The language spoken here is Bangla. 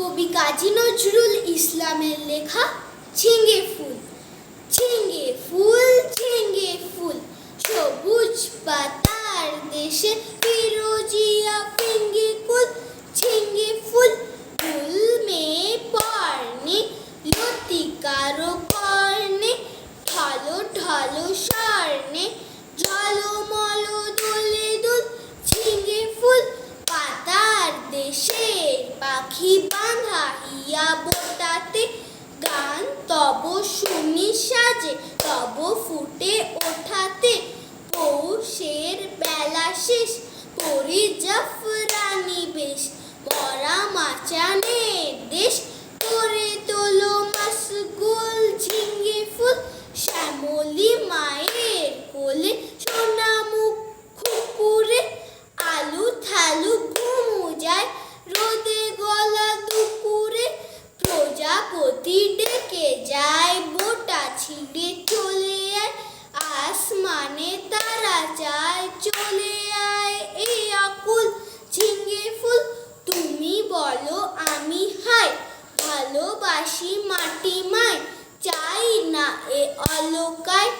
কবি কাজী নজরুল ইসলামের লেখা ঝিঙ্গে ফুল ঝিঙ্গে ফুল ঝিঙ্গে ফুল, সবুজ পাতার দেশে ফিরোজিয়া পাখি বাঁধা বোটাতে গান, তব শুনি সাজে, তব ফুটে ওঠাতে। পৌষের বেলা শেষ, পরি জাফরানি বেশ পরা মাচানের যায় বোটা ছিঁড়ে চলে আয়, আসমানে তারা যায় চলে আয়। এই আকুল ঝিঙ্গে ফুল, তুমি বলো আমি হাই। ভালোবাসি মাটি মায় চাই না এ অলকায়